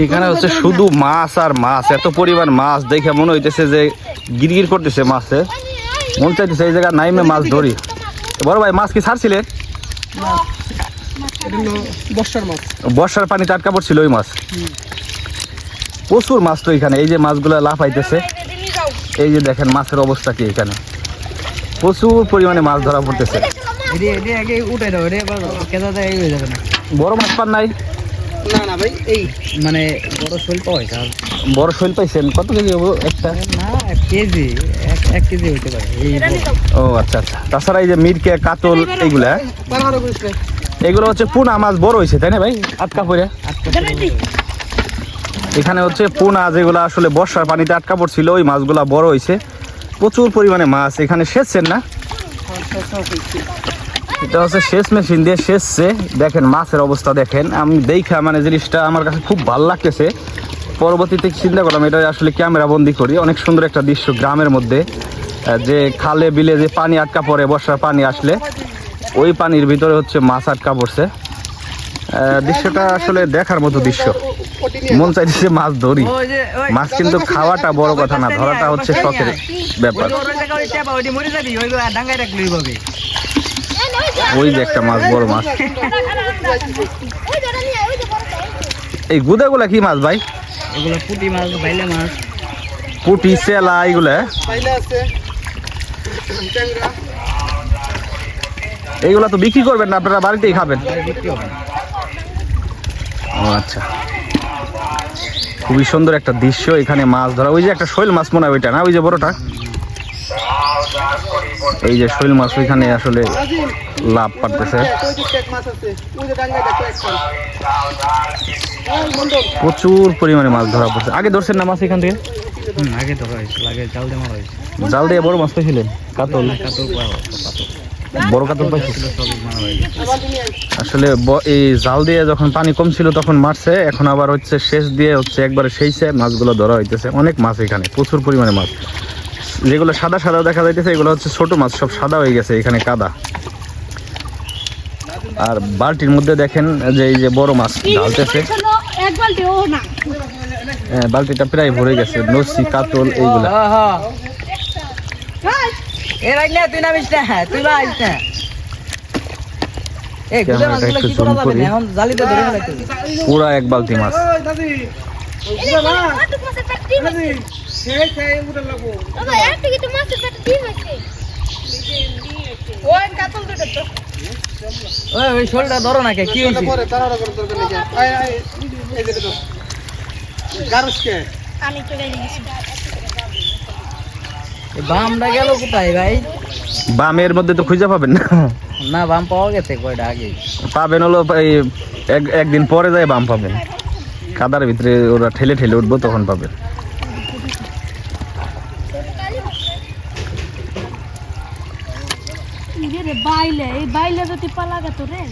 এখানে হচ্ছে শুধু মাছ আর মাছ এত পরিমাণ মাছ দেখে মনে হইতেছে যে গিরগির করতেছে মাছে। মন চাইতেছে এই জায়গায় নাইমে মাছ ধরি। বড় ভাই মাছ কি ছাড়ছিলেন বর্ষার পানি টাটকা পড়ছিল ওই মাছ। প্রচুর মাছ তো এখানে এই যে মাছগুলো লাফাইতেছে। এই যে দেখেন মাছের অবস্থা কি এখানে। প্রচুর পরিমাণে মাছ ধরা পড়তেছে। বড় মাছ পান নাই? না না ভাই এই মানে বড় শোল পাওয়া যায় বড় শৈল পাইছেন কত কেজি হব একটা? না এক কেজি এক এক কেজি হইতে পারে ও আচ্ছা আচ্ছা। তাছাড়া এই যে মিরকে কাতল এইগুলা? এগুলো হচ্ছে পোনা মাছ বড় হয়েছে তাই না ভাই? আটকা পড়ে। এখানে হচ্ছে পোনা যেগুলো আসলে বর্ষার পানিতে আটকা পড়ছিল ওই মাছগুলা বড় হয়েছে প্রচুর পরিমাণে মাছ এখানে সেচছেন না? এটা হচ্ছে শেষ মেশিন দিয়ে সেচছে দেখেন মাছের অবস্থা দেখেন। আমি দেখা মানে জিনিসটা আমার কাছে খুব ভালো লাগতেছে। পরবর্তীতে চিন্তা করলাম, এটা আসলে ক্যামেরা বন্দি করি। অনেক সুন্দর একটা দৃশ্য গ্রামের মধ্যে। যে খালে বিলে যে পানি আটকা পড়ে, বর্ষার পানি আসলে, ওই পানির ভিতরে হচ্ছে মাছ আটকা পড়ছে। দৃশ্যটা আসলে দেখার মতো দৃশ্য। মন চাইছে মাছ ধরি। মাছ কিন্তু খাওয়াটা বড় কথা না, ধরাটা হচ্ছে শখের ব্যাপার। ওই যে একটা মাছ বড় মাছ। এই গুদাগুলা কি মাছ ভাই? এগুলো পুঁটি মাছ বাইলে মাছ। পুটি সেলা এইগুলা এইগুলা তো বিক্রি করবেন না আপনারা বাড়িতেই খাবেন? ও আচ্ছা। খুবই সুন্দর একটা দৃশ্য এখানে মাছ ধরা। ওই যে একটা শৈল মাছ মনে হয় ওইটা না? ওই যে বড়টা? এই যে শৈল মাছ ওইখানে আসলে লাভ পারতেছে প্রচুর পরিমাণে মাছ ধরা পড়ছে। আগে ধরছেন না মাছ এখান থেকে? আগে তো হয়েছে আগে জাল দিয়ে মারা হয়েছে। জাল দিয়ে বড় মাছ পাইছিলেন? কাতল? কাতল বড় কাতল পাইছিল আসলে এই জাল দিয়ে যখন পানি কম ছিল তখন মারছে এখন আবার হচ্ছে শেষ দিয়ে হচ্ছে একবারে সেইছে মাছগুলো ধরা হইতেছে। অনেক মাছ এখানে প্রচুর পরিমাণে মাছ। যেগুলো সাদা সাদা দেখা যাইতেছে এগুলো হচ্ছে ছোট মাছ সব সাদা হয়ে গেছে এখানে কাদা আর বালতির মধ্যে দেখেন যে এই যে বড় মাছ ঢালতেছে এক বালতি ও না হ্যাঁ, বালতিটা প্রায় ভরে গেছে নসি কাতল এইগুলা এ রাখ না তুই নামিস না এই কি করা করি। এখন জালিতে ধরে। পুরা কি তো মাছের পেটে ডিম আছে ওই কাতল দুটো তো ওই ওই শোলটা ধরো। না কে কি হইছে পানি চলে গেছে বামটা গেল কোথায় ভাই? বামের মধ্যে তো খুঁজে পাবেন না। না বাম পাওয়া গেছে কয়টা আগে? পাবেন হলো এই এক- একদিন পরে যায় বাম পাবেন কাদার ভিতরে ওরা ঠেলে ঠেলে উঠবো তখন পাবেন বাইলে এই বাইলে যদি পালা গেত রে।